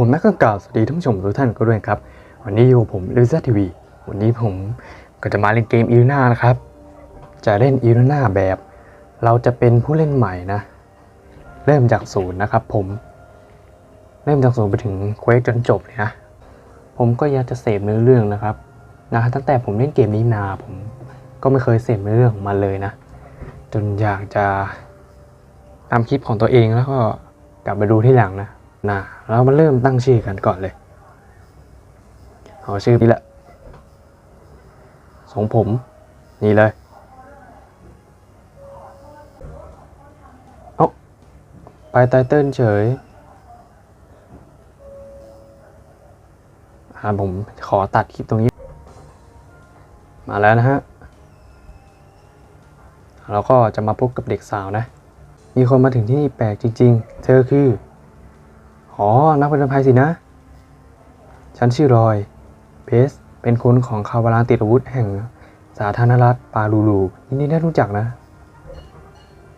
ผมแม็กก็กล่าวสวัสดีท่านผู้ชมทุกท่านก็ด้วยครับ วันนี้อยู่ผมลิซ่าทีวีวันนี้ผมก็จะมาเล่นเกมอีนานะครับ จะเล่นอีนาแบบ เราจะเป็นผู้เล่นใหม่นะ เริ่มจากศูนย์นะครับ ผม เริ่มจากศูนย์ไปถึงเควสจนจบเลยนะผมก็อยากจะเสพเนื้อเรื่องนะครับนะตั้งแต่ผมเล่นเกมนี้มาผมก็ไม่เคยเสพเนื้อเรื่องของมันเลยนะ จนอยากจะทำคลิปของตัวเองแล้วก็กลับมาดูที่หลังนะ นะเรามาเริ่มตั้งชื่อกันก่อนเลยเอาชื่อนี้แหละทรงผมนี่เลยเอาไปไตเติ้ลเฉยอ่าผมขอตัดคลิปตรงนี้ มาแล้วนะฮะเราก็จะมาพบกับเด็กสาวนะ มีคนมาถึงที่นี่แปลกจริง ๆ เธอคือ อ๋อ นักผจญภัยสินะ ฉันชื่อรอย เพส เป็นคนของคาวาลานติดอาวุธแห่งสาธารณรัฐปาลูลูยินดีได้รู้จักนะ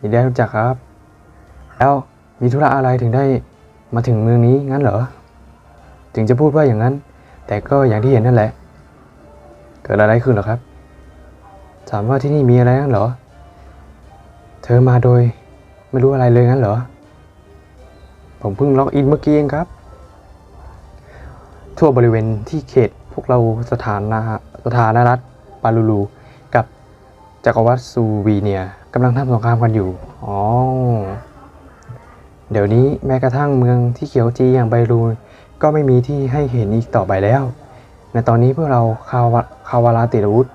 ยินดีได้รู้จักครับ แล้วมีธุระอะไรถึงได้มาถึงเมืองนี้งั้นเหรอ ถึงจะพูดว่าอย่างนั้น แต่ก็อย่างที่เห็นนั่นแหละ เกิดอะไรขึ้นเหรอครับ ถามว่าที่นี่มีอะไรงั้นเหรอ เธอมาโดยไม่รู้อะไรเลยงั้นเหรอ ผมเพิ่งล็อกอินเมื่อกี้เองครับ ทั่วบริเวณที่เขตพวกเราสถานะสถานรัฐปาลูลู กับจักรวรรดิซูวีเนียกำลังทำสงครามกันอยู่ อ๋อ เดี๋ยวนี้แม้กระทั่งเมืองที่เขียวจีอย่างไบรูนก็ไม่มีที่ให้เห็นอีกต่อไปแล้ว ในตอนนี้พวกเราคาวาคาวาลาติดอาวุธ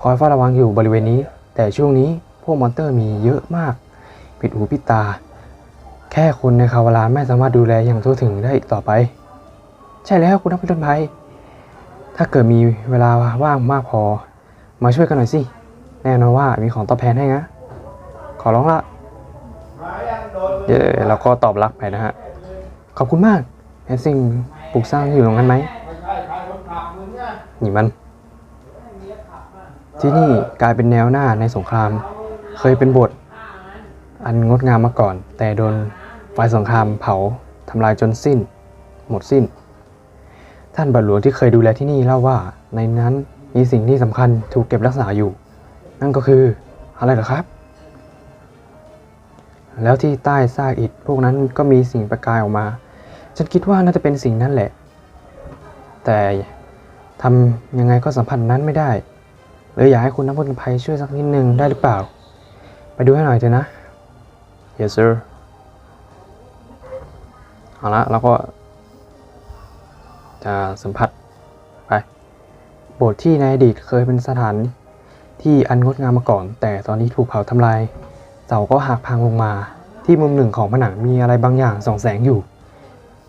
คอยเฝ้าระวังอยู่บริเวณนี้ แต่ช่วงนี้พวกมอนเตอร์มีเยอะมาก ปิดหูปิดตา แค่คนในคาวลาไม่สามารถดูแลอย่างทั่วถึงได้อีกต่อไป ใช่แล้วคุณนักผจญภัยถ้าเกิดมีเวลาว่างมากพอ มาช่วยกันหน่อยสิ แน่นอนว่ามีของตอบแทนให้นะ ขอร้องละเดี๋ยวเราก็ตอบรับไปนะฮะ ขอบคุณมากเห็นสิ่งปลูกสร้างอยู่ตรงนั้นไหมนี่มัน ที่นี่กลายเป็นแนวหน้าในสงคราม เคยเป็นบท อันงดงามมาก่อน แต่โดนไฟสงครามเผาทำลายจนสิ้น หมดสิ้น ท่านบาทหลวงที่เคยดูแลที่นี่เล่าว่า ในนั้นมีสิ่งที่สำคัญถูกเก็บรักษาอยู่ นั่นก็คืออะไรเหรอครับ แล้วที่ใต้ซากอิฐพวกนั้นก็มีสิ่งประกายออกมา ฉันคิดว่าน่าจะเป็นสิ่งนั้นแหละ แต่ทำยังไงก็สัมผัสนั้นไม่ได้เลยอยากให้คุณนักพจญภัยช่วยสักนิดนึงได้หรือเปล่า ไปดูให้หน่อยเถอะนะ yes sir เอาละเราก็ จะสัมผัสไป โบสถ์ที่ในอดีตเคยเป็นสถานที่อันงดงามมาก่อน แต่ตอนนี้ถูกเผาทำลาย เสาก็หักพังลงมา ที่มุมหนึ่งของผนังมีอะไรบางอย่างส่องแสงอยู่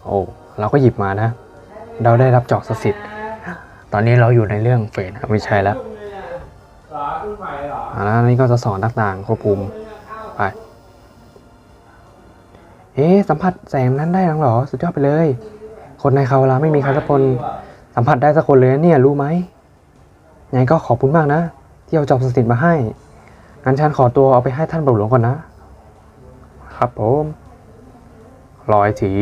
โอ้เราก็หยิบมานะ เราได้รับจอกศักดิ์สิทธิ์ตอนนี้เราอยู่ในเรื่องเฟรนไม่ใช่แล้วเหรออ่าแล้วนนี้ก็จะสอนต่างๆควบคุมไป เอ๊ะสัมผัสแสงนั้นได้หรอเหรอ สุดยอดไปเลย คนในคาวลาไม่มีใครสักคนสัมผัสได้สักคนเลยนะเนี่ยรู้ไหมยังไงก็ขอบคุณมากนะ ที่เอาจอบสถิตมาให้ งั้นฉันขอตัวเอาไปให้ท่านบาทหลวงก่อนนะ ครับผมลอยถือ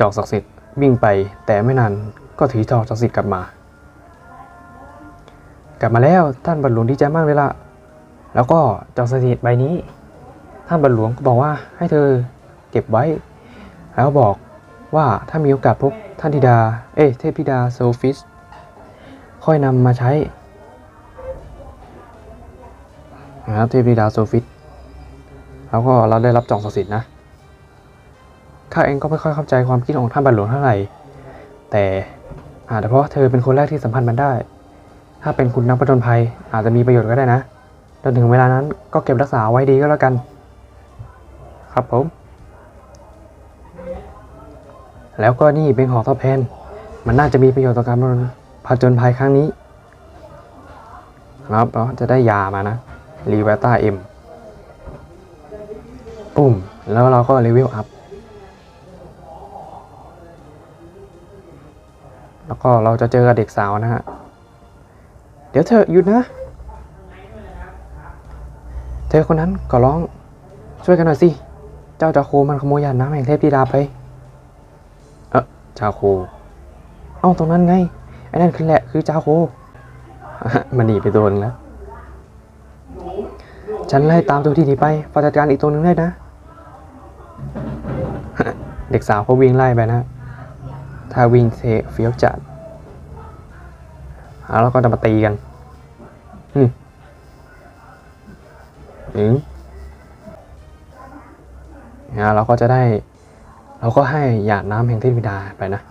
จอกศักดิ์สิทธิ์วิ่งไป แต่ไม่นานก็ถือจอกศักดิ์สิทธิ์กลับมา กลับมาแล้วท่านบรรหลวงดีใจมากเลยล่ะ แล้วก็จอกดิ์สถิตใบนี้ ท่านบรรหลวงก็บอกว่าให้เธอ เก็บไว้ แล้วบอกว่าถ้ามีโอกาสพบท่านธิดา เอ้เทพธิดาโซฟิส ค่อยนำมาใช้นะครับเทพธิดาโซฟิส แล้วก็เราได้รับจองศักดิ์สิทธิ์นะ ข้าเองก็ไม่ค่อยเข้าใจความคิดของท่านบรรหลวงเท่าไหร่ แต่อาจจะเพราะเธอเป็นคนแรกที่สัมพันธ์มันได้ ถ้าเป็นคุณนักผจญภัย อาจจะมีประโยชน์ก็ได้นะจนถึงเวลานั้นก็เก็บรักษาไว้ดีก็แล้วกัน ครับผม แล้วก็นี่เป็นของตอบแทน มันน่าจะมีประโยชน์ต่อการผจญภัยครั้งนี้ครับเราจะได้ยามานะรีเวต้าเอ็มปุ่ม แล้วเราก็เลเวลอัพ แล้วก็เราจะเจอกับเด็กสาวนะฮะ เดี๋ยวเธอหยุดนะ เธอคนนั้นก็ร้องช่วยกันหน่อยสิ เจ้าจาโคมันขโมยยานน้ำแห่งเทพธิดาไป เออจาโค เอ้าตรงนั้นไง ไอ้นั่นคือแหละคือจาโค มันหนีไปตัวหนึงแล้ว ฉันไล่ตามตัวที่หนีไปฝากจัดการอีกตัวหนึ่งได้นะ เด็กสาวเขาวิ่งไล่ไปนะถ้าวิ่งเทเฟี้ยวจัดแล้วก็จะมาตีกันอืมอืมนะเราก็จะได้ เราก็ให้หยาดน้ำแห่งเทพธิดาไปนะ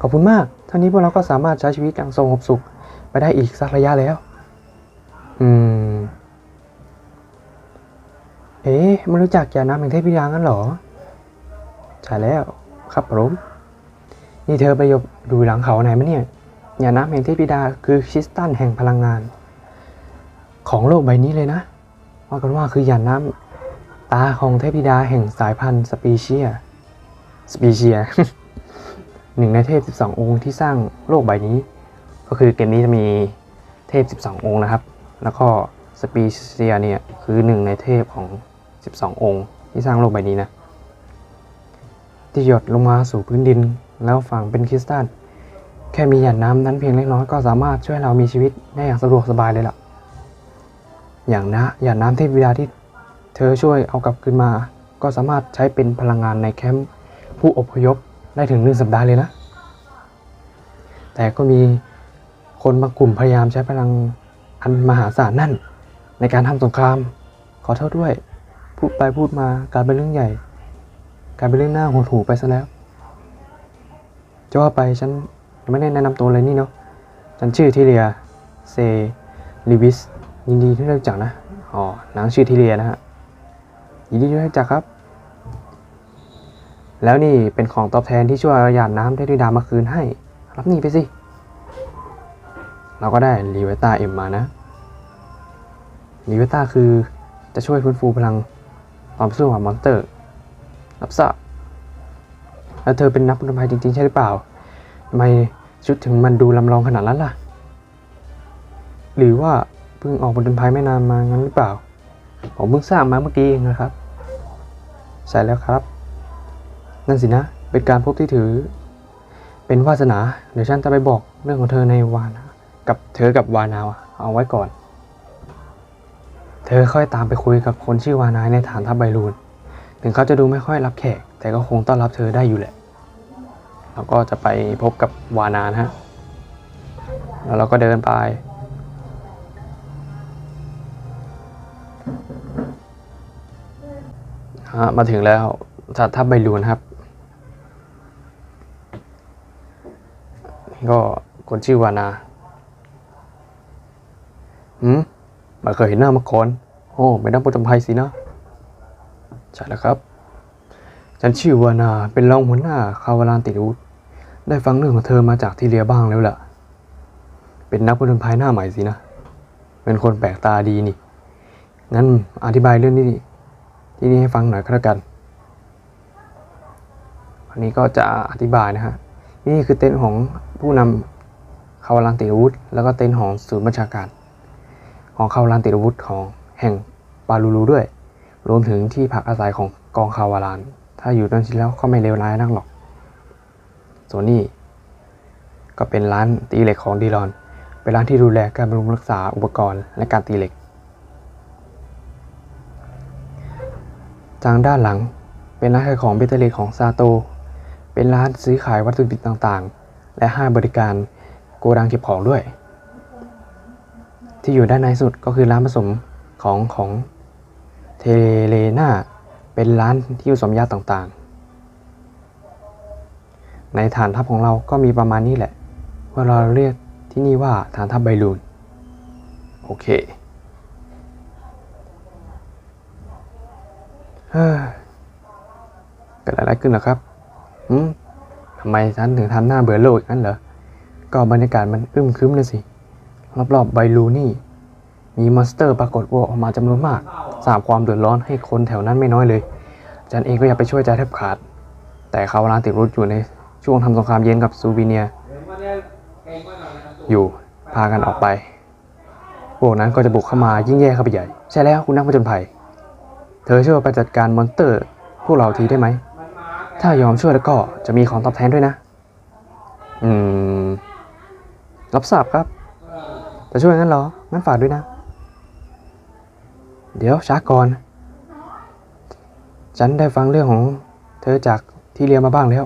ขอบคุณมากเท่านี้พวกเราก็สามารถใช้ชีวิตอย่างสงบสุขไปได้อีกสักระยะแล้ว อืม เอ๊ะไม่รู้จักหยาดน้ำแห่งเทพธิดางั้นหรอ ใช่แล้ว ครับผมนี่เธอไปยบดูหลังเขาไหนมาเนี่ยหยาดน้ำแห่งเทพธิดาคือคริสตัลแห่งพลังงาน ของโลกใบนี้เลยนะ ว่ากันว่าคือหยาดน้ำตาของเทพธิดาแห่งสายพันธุ์สปีเชีย สปีเชียหนึ่งในเทพ 12 องค์ที่สร้างโลกใบนี้ ก็คือเกมนี้จะมีเทพ 12 องค์นะครับ แล้วก็สปีเชียเนี่ยคือหนึ่งในเทพของ 12 องค์ ที่สร้างโลกใบนี้นะ ที่หยดลงมาสู่พื้นดินแล้วฝังเป็นคริสตัลแค่มีหยาดน้ำนั้นเพียงเล็กน้อยก็สามารถช่วยเรามีชีวิตได้อย่างสะดวกสบายเลยล่ะ อย่างนะหยาดน้ำเทพวิดาที่เธอช่วยเอากลับคืนมา ก็สามารถใช้เป็นพลังงานในแคมป์ ผู้อพยพได้ถึงหนึ่งสัปดาห์เลยนะ แต่ก็มีคนบางกลุ่มพยายามใช้พลังอันมหาศาลนั่น ในการทำสงคราม ขอโทษด้วย พูดไปพูดมากลายเป็นเรื่องใหญ่กลายเป็นเรื่องหน้าหดหูไปซะแล้วจะว่าไปฉันไม่ได้แนะนำตัวเลยนี่เนาะฉันชื่อทิเลียเซลิวิสยินดีที่ได้รู้จักนะอ๋อนางชื่อทิเลียนะฮะยินดีที่ได้รู้จักครับ แล้วนี่เป็นของตอบแทนที่ช่วยหยาดน้ำได้ด้วยดามาคืนให้ รับนี่ไปสิ เราก็ได้ลีเวต้าเอ็มมานะลีเวต้าคือจะช่วยฟื้นฟูพลังตอนสู้กับมอนสเตอร์ รับทราบแล้วเธอเป็นนักผจญภัยจริงๆ ใช่หรือเปล่าทำไมชุดถึงมันดูลำลองขนาดนั้นล่ะ หรือว่าเพิ่งออกผจญภัยไม่นานมางั้นหรือเปล่า ผมเพิ่งทราบมาเมื่อกี้เองนะครับใช่แล้วครับ นั่นสินะ เป็นการพบที่ถือ เป็นวาสนา เดี๋ยวฉันจะไปบอกเรื่องของเธอในวานา กับเธอกับวานาวเอาไว้ก่อน เธอค่อยตามไปคุยกับคนชื่อวานายในฐานทัพไบรูน ถึงเขาจะดูไม่ค่อยรับแขก แต่ก็คงต้อนรับเธอได้อยู่แหละ เราก็จะไปพบกับวานานะฮะ แล้วเราก็เดินไปมาถึงแล้วฐานทัพไบรูนครับ ก็คนชื่อวานาหืมไมาเคยเห็นหน้ามาก่อน โอ้ไม่นักผจญภัยสินะ ใช่แล้วครับ ฉันชื่อวานา เป็นรองหัวหน้าคาวาลานติรูดได้ฟังเรื่องของเธอมาจากที่เรียบ้างแล้วล่ะ เป็นนักผจญภัยหน้าใหม่สินะ เป็นคนแปลกตาดีนี่ งั้นอธิบายเรื่องนี้ที่นี่ให้ฟังหน่อยก็แล้วกันวันนี้ก็จะอธิบายนะฮะ นี่คือเต็นท์ของ ผู้นำคาวาลานติรูดแล้วก็เต็นท์ของศูนย์บัญชาการ ของคาวาลานติรูดของแห่งปาลูรูด้วย รวมถึงที่พักอาศัยของกองคาวาลาน ถ้าอยู่ตรงนี้แล้วก็ไม่เลวร้ายนักหรอกส่วนนี้ก็เป็นร้านตีเหล็กของดีรอน เป็นร้านที่ดูแลการบำรุงรักษาอุปกรณ์และการตีเหล็ก ทางด้านหลังเป็นร้านขายของเบตเตอรี่ของซาโต เป็นร้านซื้อขายวัตถุดิบต่างๆ และให้บริการโกดังเก็บของด้วย ที่อยู่ด้านในสุดก็คือร้านผสมของของเทเลนาเป็นร้านที่ผสมยาต่างๆ ในฐานทัพของเราก็มีประมาณนี้แหละว่าเราเรียกที่นี่ว่าฐานทัพไบรูน โอเคเฮ้ยเกิดอะไรขึ้นหรอครับหืม ทำไมฉันถึงทำหน้าเบื่อโลกอย่างนั้นเหรอ ก็บรรยากาศมันอึมครึมเลยสิ รอบๆไบรูนี่ มีมอนสเตอร์ปรากฏว่าออกมาจำนวนมาก สร้างความเดือดร้อนให้คนแถวนั้นไม่น้อยเลย ฉันเองก็อยากไปช่วยใจแทบขาด แต่เขาวลาติดรุดอยู่ในช่วงทำสงครามเย็นกับซูวีเนีย อยู่ พากันออกไป พวกนั้นก็จะบุกเข้ามายิ่งแย่เข้าไปใหญ่ ใช่แล้วคุณนักผจญภัย เธอช่วยไปจัดการมอนสเตอร์ พวกเราทีได้ไหม ถ้ายอมช่วยแล้วก็จะมีของตอบแทนด้วยนะ อืม รับทราบครับ จะช่วยงั้นเหรอ งั้นฝากด้วยนะ เดี๋ยวช้าก่อน ฉันได้ฟังเรื่องของเธอจากที่เรียนมาบ้างแล้ว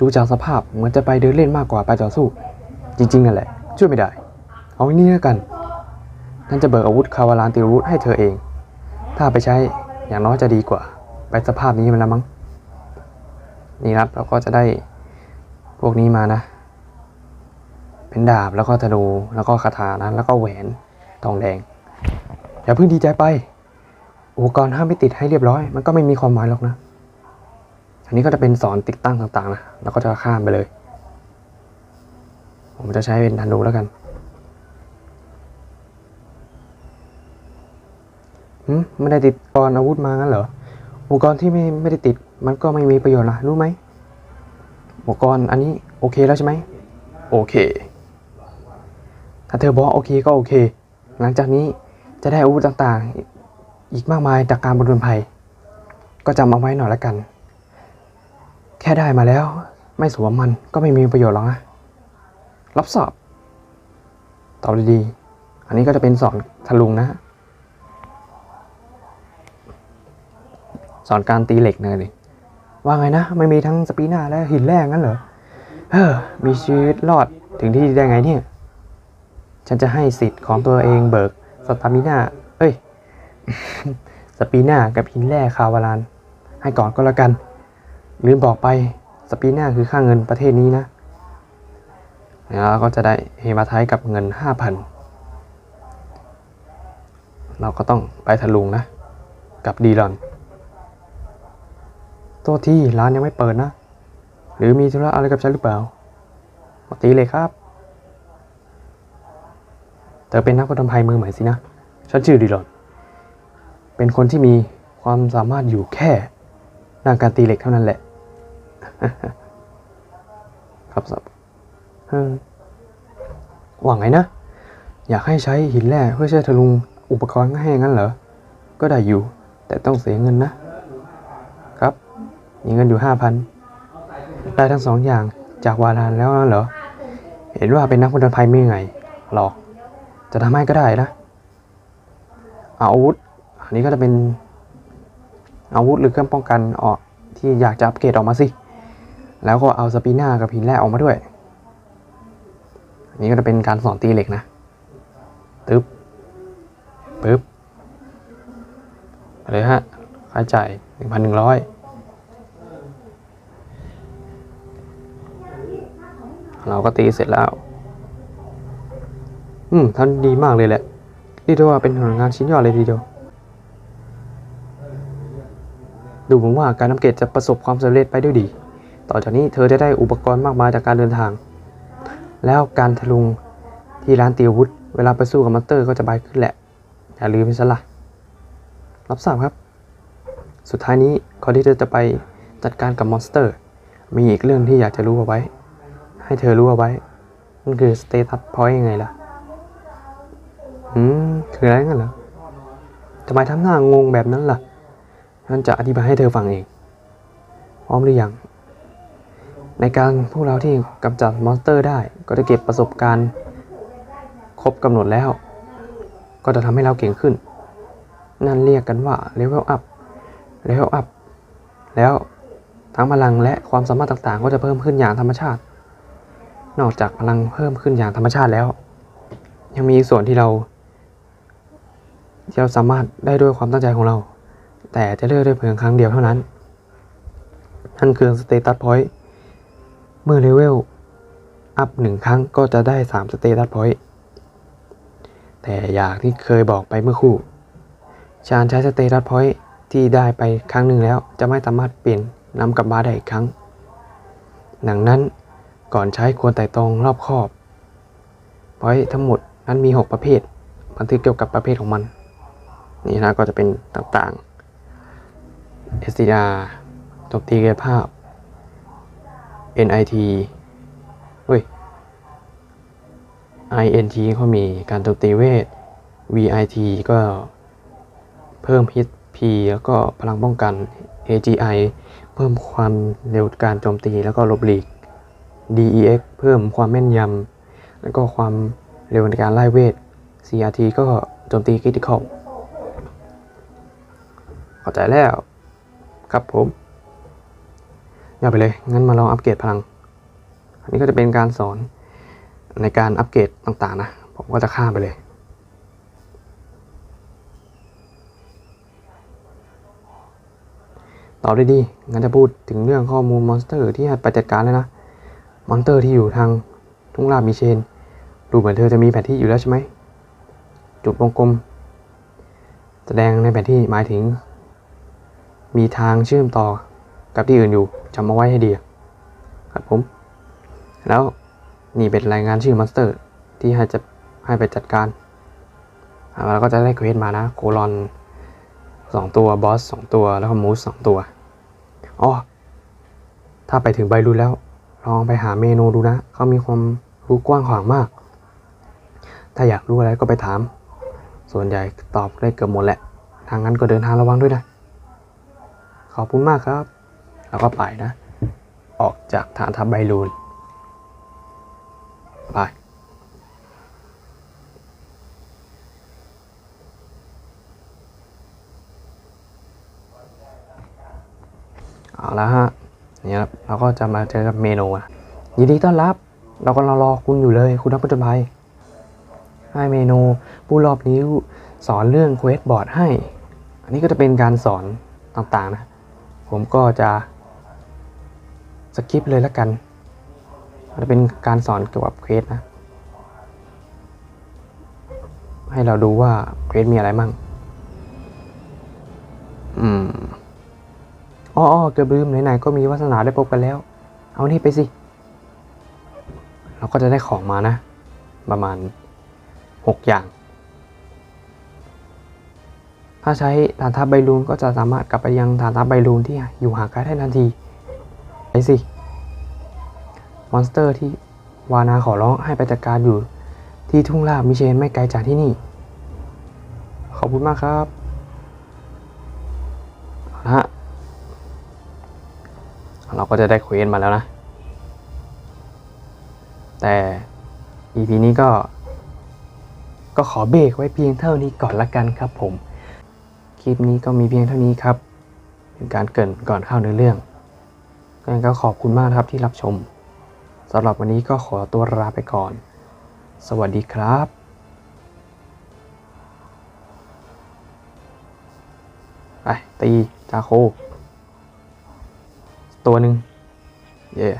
ดูจากสภาพเหมือนจะไปเดินเล่นมากกว่าไปต่อสู้ จริงๆนั่นแหละ ช่วยไม่ได้ เอาอย่างนี้แล้วกันฉันจะเบิกอาวุธคาวาลานติรุธให้เธอเอง ถ้าไปใช้อย่างน้อยจะดีกว่า ไปสภาพนี้มันละมั้ง นี่ครับเราก็จะได้พวกนี้มานะ เป็นดาบแล้วก็ธนูแล้วก็คาถานะแล้วก็แหวนทองแดงอย่าเพิ่งดีใจไป อุปกรณ์ห้ามไม่ติดให้เรียบร้อย มันก็ไม่มีความหมายหรอกนะ อันนี้ก็จะเป็นสอนติดตั้งต่างๆนะแล้วก็จะข้ามไปเลย ผมจะใช้เป็นธนูแล้วกันหืมไม่ได้ติดกรอาวุธมางั้นเหรออุปกรณ์ที่ไม่ไม่ได้ติด มันก็ไม่มีประโยชน์นะรู้ไหมอุปกรณ์อันนี้โอเคแล้วใช่ไหมโอเค ถ้าเธอบอกโอเคก็โอเค หลังจากนี้จะได้อาวุธต่างๆ อีกมากมายจากการบรรลุภัย ก็จำเอาไว้หน่อยละกัน แค่ได้มาแล้ว ไม่สวมมันก็ไม่มีประโยชน์หรอกนะรับสอบตอบดีๆ อันนี้ก็จะเป็นสอนทะลุงนะ สอนการตีเหล็กนะเลย ว่าไงนะไม่มีทั้งสปีน่าและหินแร่งั้นเหรอเออมีชีวิตรอดถึงที่ได้ไงเนี่ย ฉันจะให้สิทธิ์ของตัวเองเบิกสตามิน่าเอ้ย สปีน่ากับหินแร่คาวาลาน ให้ก่อนก็แล้วกัน ลืมบอกไปสปีน่าคือค่าเงินประเทศนี้นะแล้วก็จะได้เฮมาไทยกับเงิน5,000เราก็ต้องไปทะลุงนะ กับดีลอน ษที่ร้านยังไม่เปิดนะ หรือมีธุระอะไรกับฉันหรือเปล่า มาตีเลยครับ เธอเป็นนักผจญภัยมือใหม่สินะ ฉันชื่อดีลอน เป็นคนที่มีความสามารถอยู่แค่ด้านการตีเหล็กเท่านั้นแหละ ครับสับหวังไงนะ อยากให้ใช้หินแร่เพื่อใช้ทะลุงอุปกรณ์ให้งั้นเหรอ ก็ได้อยู่ แต่ต้องเสียเงินนะ มีเงินอยู่ห้าพันได้ทั้งสองอย่างจากวาลานแล้วนะเหรอ เห็นว่าเป็นนักผจญภัยไม่ไง หรอก จะทำให้ก็ได้นะเอาอาวุธ อันนี้ก็จะเป็นอาวุธหรือเครื่องป้องกันออกที่อยากจะอัปเกรดออกมาสิ แล้วก็เอาสปีน่ากับหินแร่ออกมาด้วย อันนี้ก็จะเป็นการสอนตีเหล็กนะตึ๊บปึ๊บเลยฮะ ค่าใช้จ่ายหนึ่งพันหนึ่งร้อย เราก็ตีเสร็จแล้ว อืมท่านดีมากเลยแหละนี่ถือว่าเป็นผลงานชิ้นยอดเลยทีเดียว ดูเหมือนว่าการนำเกตจะประสบความสำเร็จไปด้วยดี ต่อจากนี้เธอจะได้อุปกรณ์มากมายจากการเดินทาง แล้วการทะลุงที่ร้านตีอาวุธ เวลาไปสู้กับมอนสเตอร์ก็จะบายขึ้นแหละ อย่าลืมไปซะละรับทราบครับ สุดท้ายนี้ก่อนที่เธอจะไปจัดการกับมอนสเตอร์ มีอีกเรื่องที่อยากจะรู้เอาไว้ ให้เธอรู้เอาไว้นั่นคือสเตตัสพอยต์ยังไงล่ะ อืม คืออะไรกันเหรอทำไมทำหน้างงแบบนั้นล่ะฉันจะอธิบายให้เธอฟังเอง พร้อมหรือยัง ในการพวกเราที่กำจัดมอนสเตอร์ได้ ก็จะเก็บประสบการณ์ ครบกำหนดแล้ว ก็จะทำให้เราเก่งขึ้น นั่นเรียกกันว่าเลเวลอัพ เลเวลอัพ แล้วทั้งพลังและความสามารถต่างๆ ก็จะเพิ่มขึ้นอย่างธรรมชาติ นอกจากพลังเพิ่มขึ้นอย่างธรรมชาติแล้ว ยังมีส่วนที่เราที่เราสามารถได้ด้วยความตั้งใจของเรา แต่จะเลือกได้เพียงครั้งเดียวเท่านั้น นั่นคือสเตตัสพอยต์เมื่อเลเวลอัพหนึ่งครั้งก็จะได้3สเตตัสพอยต์แต่อย่างที่เคยบอกไปเมื่อครู่ชานใช้สเตตัสพอยต์ที่ได้ไปครั้งหนึ่งแล้ว จะไม่สามารถเปลี่ยนนำกลับมาได้อีกครั้ง ดังนั้น ก่อนใช้ควรไต่ตรองรอบคอบพอยทั้งหมดนั้นมี 6 ประเภท บันทึกเกี่ยวกับประเภทของมัน นี่นะก็จะเป็นต่างๆ SDR โจมตีกายภาพ NIT เฮ้ย INT ก็มีการโจมตีเวท VIT ก็เพิ่ม HP แล้วก็พลังป้องกัน AGI เพิ่มความเร็วการโจมตีแล้วก็ลบหลีก DEX เพิ่มความแม่นยำ แล้วก็ความเร็วในการไล่เวท CRT ก็โจมตีคริติคอลเข้าใจแล้ว ครับผมยอดไปเลย งั้นมาลองอัปเกรดพลัง อันนี้ก็จะเป็นการสอนในการอัปเกรดต่างๆนะ ผมก็จะข้ามไปเลยต่อได้ดี งั้นจะพูดถึงเรื่องข้อมูลมอนสเตอร์ที่ไปจัดการเลยนะ มอนสเตอร์ที่อยู่ทางทุ่งลาบมีเชน ดูเหมือนเธอจะมีแผนที่อยู่แล้วใช่ไหม จุดวงกลม แสดงในแผนที่หมายถึง มีทางเชื่อมต่อกับที่อื่นอยู่จำเอาไว้ให้ดีครับผม แล้วนี่เป็นรายงานชื่อมอนสเตอร์ ที่ให้จะให้ไปจัดการอ่าแล้วก็จะได้เควสมานะ โคลอนสองตัว บอสสองตัว แล้วก็มูสสองตัว อ๋อ ถ้าไปถึงไบรูนแล้ว ลองไปหาเมนูดูนะ เขามีความรู้กว้างขวางมาก ถ้าอยากรู้อะไรก็ไปถาม ส่วนใหญ่ตอบได้เกือบหมดแหละ ทางนั้นก็เดินทางระวังด้วยนะ ขอบคุณมากครับ แล้วก็ไปนะ ออกจากฐานทัพไบรูน ไปเอาละฮะ เนี่ยครับเราก็จะมาเจอกับเมนูอะยินดีต้อนรับ เรากำลังรอคุณอยู่เลย คุณนักผจญภัยให้เมนูผู้รอบนิ้วสอนเรื่องเควสบอร์ดให้ อันนี้ก็จะเป็นการสอนต่างๆนะ ผมก็จะสกิปเลยละกันจะเป็นการสอนเกี่ยวกับเควสนะ ให้เราดูว่าเควสมีอะไรมั่ง อืม อ้อเกือบลืมไหนๆก็มีวาสนาได้พบกันแล้ว เอานี่ไปสิ เราก็จะได้ของมานะ ประมาณ 6 อย่าง ถ้าใช้ฐานทัพไบรูนก็จะสามารถกลับไปยังฐานทัพไบรูนที่อยู่ห่างไกลได้ทันทีไปสิ มอนสเตอร์ที่วานาขอร้องให้ไปจัดการอยู่ที่ทุ่งลาบมิเชนไม่ไกลจากที่นี่ ขอบคุณมากครับฮะ เราก็จะได้เควสมาแล้วนะ แต่ EP นี้ก็ ก็ขอเบรกไว้เพียงเท่านี้ก่อนละกันครับผม คลิปนี้ก็มีเพียงเท่านี้ครับ เป็นการเกรินก่อนเข้าเนื้อเรื่องก็ยังก็ขอบคุณมากครับที่รับชมสำหรับวันนี้ก็ขอตัวลาไปก่อน สวัสดีครับไปตี จาโค ตัวหนึ่งเย่